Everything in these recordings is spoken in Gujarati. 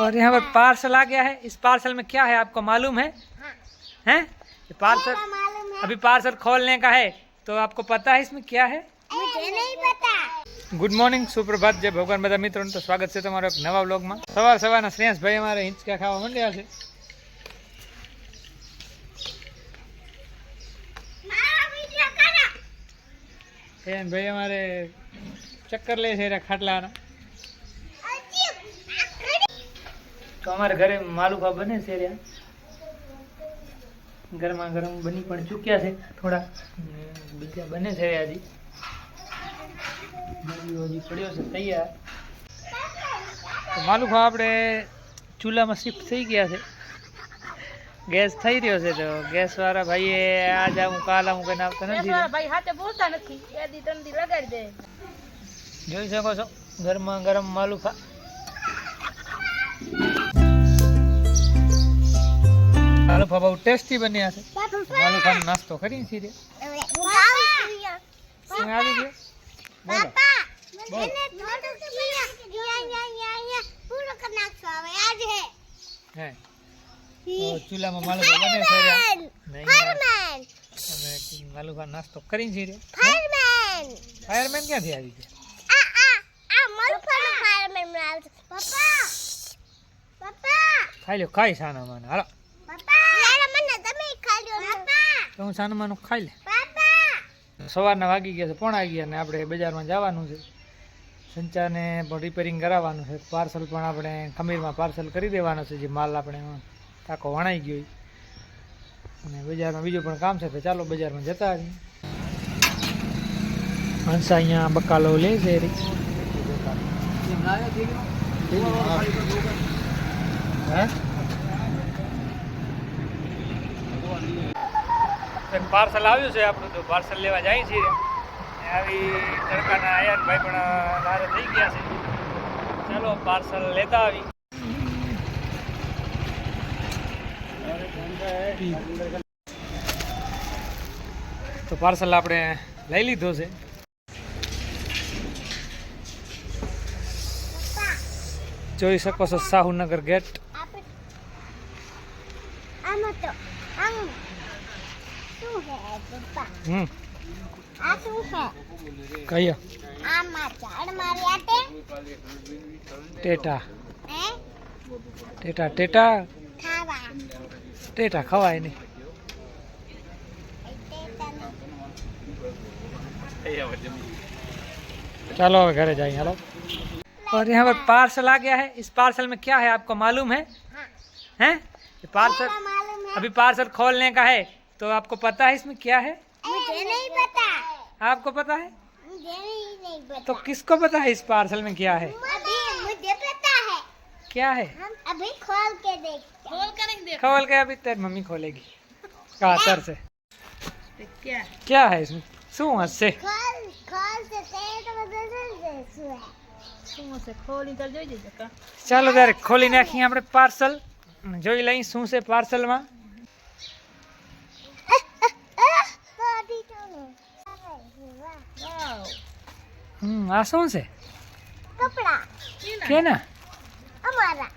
और यहाँ पर पार्सल आ गया है इस पार्सल में क्या है आपको मालूम है हैं ये पार्सल मालूम है अभी पार्सल खोलने का है तो आपको पता है इसमें क्या है मुझे नहीं पता ગુડ મોર્નિંગ સુપ્રભાત જય ભગવાન બધા મિત્રોને તો સ્વાગત છે તમારો એક નવા બ્લોગમાં સવાર સવારના શ્રેયસભાઈ અમારે હિંચકા ખાવા માંડ્યા છે મારા વિડિયો કરો એન ભાઈ અમારે ચક્કર લે છે એરા ખાટલાના તો અમારે ઘરે માલુખા બને છે ગરમા ગરમ બની પણ ચૂક્યા છે. થોડા બીજા બને છે હજી હજી પડ્યો છે તૈયાર. તો માલુખા આપણે ચૂલામાં શિફ્ટ થઈ ગયા છે. ગેસ થઈ રહ્યો છે તો ગેસ વાળા ભાઈએ આજ આવું કાલ આવું કઈ નાખતા નથી. ભાઈ હાથે બોલતા નથી. બે દી ત્રણ દી લગાડી દે. જોઈ શકો છો ગરમા ગરમ માલુખા માલુખા બહુ ટેસ્ટી બન્યા છે. માલુખાનો નાસ્તો કરી છીએ આવી ગયો? બોલો. હે. ચૂલામાં માલુખા બને છે નાસ્તો કરીને છીએ. ફાયરમેન. ક્યાંથી આવી ગયા? ખાઈ લો ખાઈ સાના માને. હાલો. તો હું સાનમાનું ખાઈ લે. સવારના વાગી ગયા છે પોણા ગયા ને આપણે બજારમાં જવાનું છે. સંચાને પણ રિપેરિંગ કરાવવાનું છે. પાર્સલ પણ આપણે ખમીરમાં પાર્સલ કરી દેવાનું છે જે માલ આપણે ટાંકો વણાઈ ગયો. અને બજારમાં બીજું પણ કામ છે તો ચાલો બજારમાં જતા જ હંસા અહીંયા બકાલો લે છે રી. પાર્સલ આવ્યું છે આપણું તો પાર્સલ લેવા જાય છીએ આવી તડકાના આયાન ભાઈ પણ લારે થઈ ગયા છે. ચાલો પાર્સલ લેતા આવી. તો પાર્સલ આપણે લઈ લીધો છે. જોઈ શકો છો સાહુનગર ગેટ. હમ આ શું હે કહીએ આમાં ઝાડ માર્યા તે ટેટા હે ટેટા ટેટા ખાવા ટેટા ખવાય નહીં चलो अब घर जाएंगे हेलो और यहाँ पर पार्सल आ गया है इस पार्सल में क्या है आपको मालूम है हैं ये पार्सल मालूम है अभी पार्सल खोलने का है तो आपको पता है इसमें क्या है मुझे नहीं पता आपको पता है मुझे नहीं नहीं पता तो किसको पता है इस पार्सल में क्या है अभी मुझे पता है क्या है हम अभी खोल के देखते બોલ કે નહીં દેખ खोल के अभी तेरी मम्मी खोलेगी कातर से ક્યાં क्या है इसमें શું હશે खोल खोल से पेट बदल दे सुए શું હશે ખોલી તો જોઈ જજો કા ચાલો ત્યારે ખોલી નાખીએ આપણે પાર્સલ જોઈ લઈ શું છે પાર્સલમાં હમ આ શું છે? કપડા. કેના? અમારા.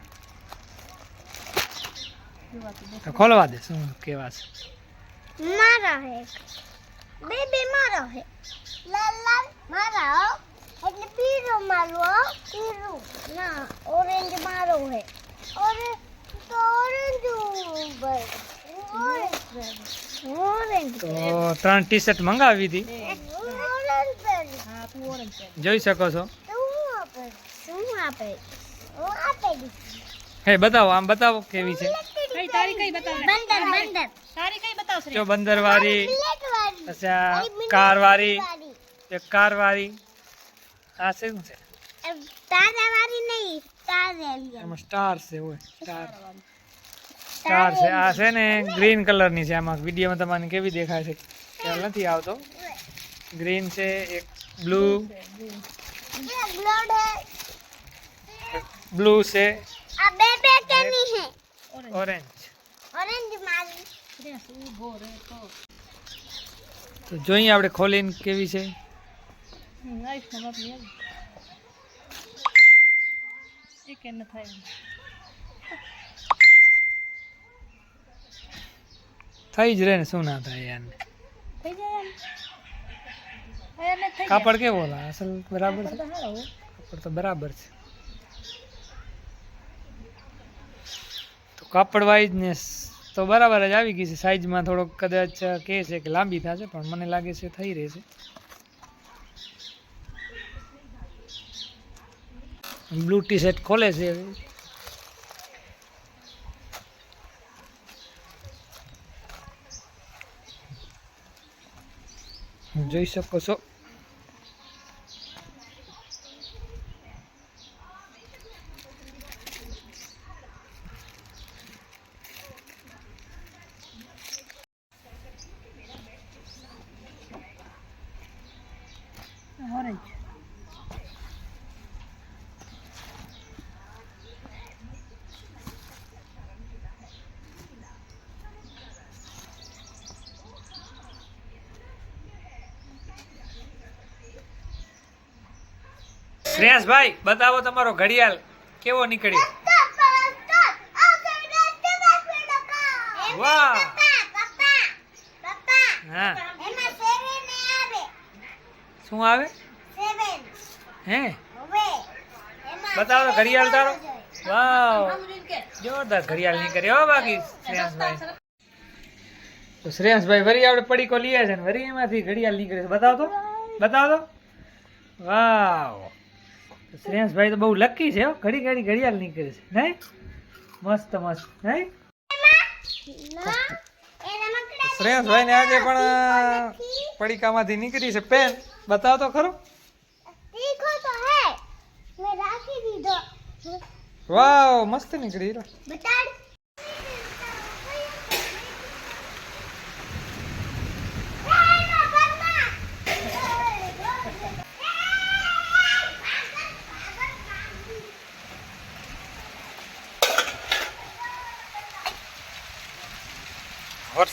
તો ખોલવા દે શું કેવા છે? મારા હે બે બે મારો હે. લાલ લાલ મારા એટલે પીળો મારો પીળો ના ઓરેન્જ મારો હે. ઓરે તો ઓરેન્જ ઓરેન્જ. ઓરેન્જ. તો ત્રણ ટી શર્ટ મંગાવી દીધી જોઈ શકો છો. હું આપે શું આપે? હું આપે હે બતાવો આમ બતાવો કેવી છે? કઈ તારી કઈ બતાવ બંદર બંદર. તારી કઈ બતાવ જો બંદર વાળી બુલેટ પછી આ કાર વાળી એક કાર વાળી આ શું છે? તારા વાળી નહીં તારે એમાં સ્ટાર છે હોય સ્ટાર સ્ટાર છે આ છે ને ગ્રીન કલરની છે આમાં વિડીયોમાં તમને કેવી દેખાય છે ખ્યાલ નથી આવતો. ગ્રીન છે એક બ્લુ બ્લુ છે. ઓરેન્જ તો જોઈએ આપણે ખોલીને કેવી છે. થઈ જ રહે ને શું ના થાય યાર. કાપડ કેવો લા અસલ બરાબર છે. કાપડ તો બરાબર છે. તો કાપડ વાઇઝ ને તો બરાબર જ આવી ગઈ છે. સાઈઝમાં થોડોક કદાચ કહે છે કે લાંબી થશે પણ મને લાગે છે થઈ રહેશે બ્લુ ટી શર્ટ ખોલે છે. જોઈ શકો છો ઓરેન્જ શ્રેયાસભાઈ, બતાવો તમારો ઘડિયાળ કેવો નીકળ્યો? વાહ. હા. શું આવે? હે? બતાવો ઘડિયાળ તારો. વાવ. જોરદાર ઘડિયાળ નીકળ્યો હો બાકી શ્રેયાસભાઈ. તો શ્રેયાસભાઈ વરી આપણે પડીકો લઈએ છે ને, વરી એમાંથી ઘડિયાળ નીકળે છે. બતાવો તો. બતાવો તો. વાવ. તો શ્રેયાસભાઈ તો બહુ લકી છે ઘડી ઘડી ઘડિયાળ નીકળે છે. નહીં? મસ્ત મસ્ત. નહીં? શ્રેયાસભાઈ ને આજે પણ પડીકામાંથી નીકળી છે પેન બતાવો તો ખરો. તીખો તો હે. મેં રાખી દીધો. વાવ મસ્ત નીકળી બતાડ.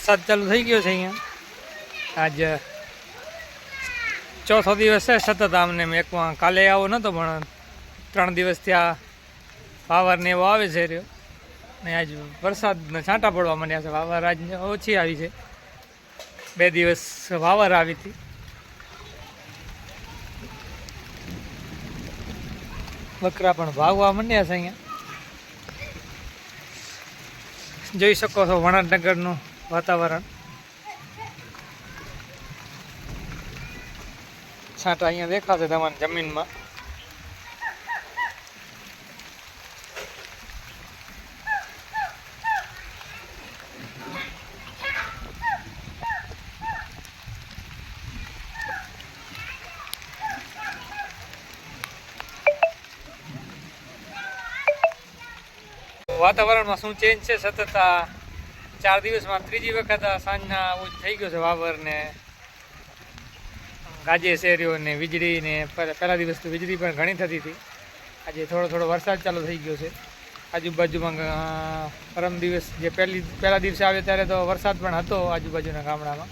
વરસાદ ચાલુ થઈ ગયો છે અહીંયા. આજ ચોથો દિવસ છે સતત આમને એકમાં કાલે આવો નહોતો પણ ત્રણ દિવસથી આ વાવરને એવો આવે છે રહ્યો. ને આજ વરસાદના છાંટા પડવા માંડ્યા છે. વાવર આજ ઓછી આવી છે. બે દિવસ વાવર આવી હતી. બકરા પણ ભાગવા માંડ્યા છે અહીંયા. જોઈ શકો છો વણાટનગરનું વાતાવરણ. છાંટા અહીંયા દેખાશે તમારી જમીનમાં. વાતાવરણમાં શું ચેન્જ છે? સતત આ ચાર દિવસમાં ત્રીજી વખત સાંજના આવું થઈ ગયો છે વાવર ને ગાજે, શેરીઓ ને વીજળી ને પહેલા દિવસ તો વીજળી પણ ઘણી થતી હતી. આજે થોડો થોડો વરસાદ ચાલુ થઈ ગયો છે. આજુબાજુમાં પરમ દિવસ જે પહેલી, પહેલા દિવસે આવ્યો ત્યારે તો વરસાદ પણ હતો આજુબાજુના ગામડામાં.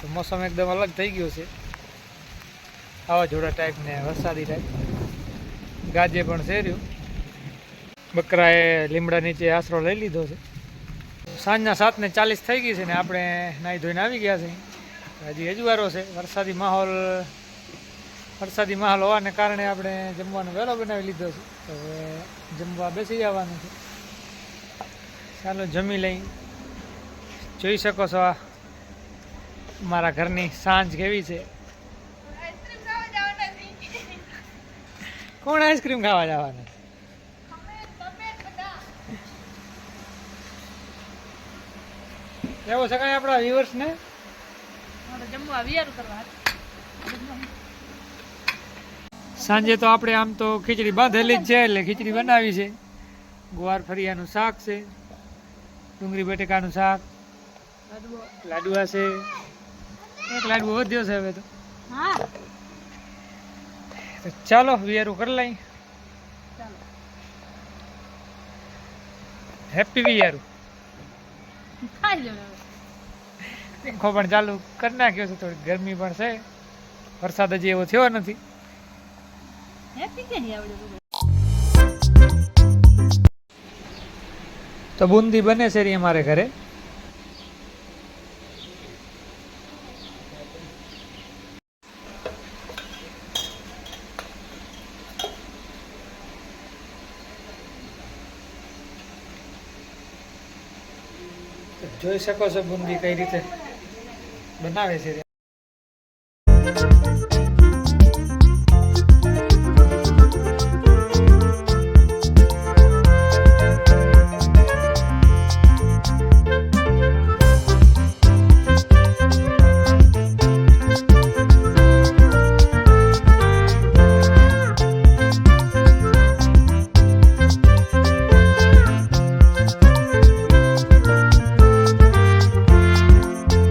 તો મોસમ એકદમ અલગ થઈ ગયો છે. વાવાઝોડા ટાઈપ ને વરસાદી ટાઈપ ગાજે પણ શેર્યું બકરાએ લીમડા નીચે આશરો લઈ લીધો છે. સાંજના સાત ને ચાલીસ થઈ ગઈ છે ને આપણે નાહી ધોઈને આવી ગયા છે. હજી અજવારો છે. વરસાદી માહોલ વરસાદી માહોલ હોવાને કારણે આપણે જમવાનો વહેલો બનાવી લીધો છે. તો હવે જમવા બેસી જવાનું છે. ચાલો જમી લઈ. જોઈ શકો છો આ મારા ઘરની સાંજ કેવી છે. કોણ આઈસ્ક્રીમ ખાવા જવાના? એવો સકાય આપણા વ્યુઅર્સ ને? જમવા વિયારું કરવા સાંજે તો આપણે આમ તો ખીચડી બાંધેલી જ છે એટલે ખીચડી બનાવી છે. ગુવાર ફરિયાનું શાક છે ડુંગળી બટેકાનું શાક લાડવા છે. એક લાડવો વધ્યો છે હવે તો. હા. તો ચાલો વિયારું કરી લઈ હેપી વિયારું. પંખો પણ ચાલુ કરી નાખ્યો છે થોડી ગરમી પણ છે. વરસાદ હજી એવો થયો નથી. તો બુંદી બને છે અમારે ઘરે. તો જોઈ શકો છો બુંદી કઈ રીતે બનાવે છે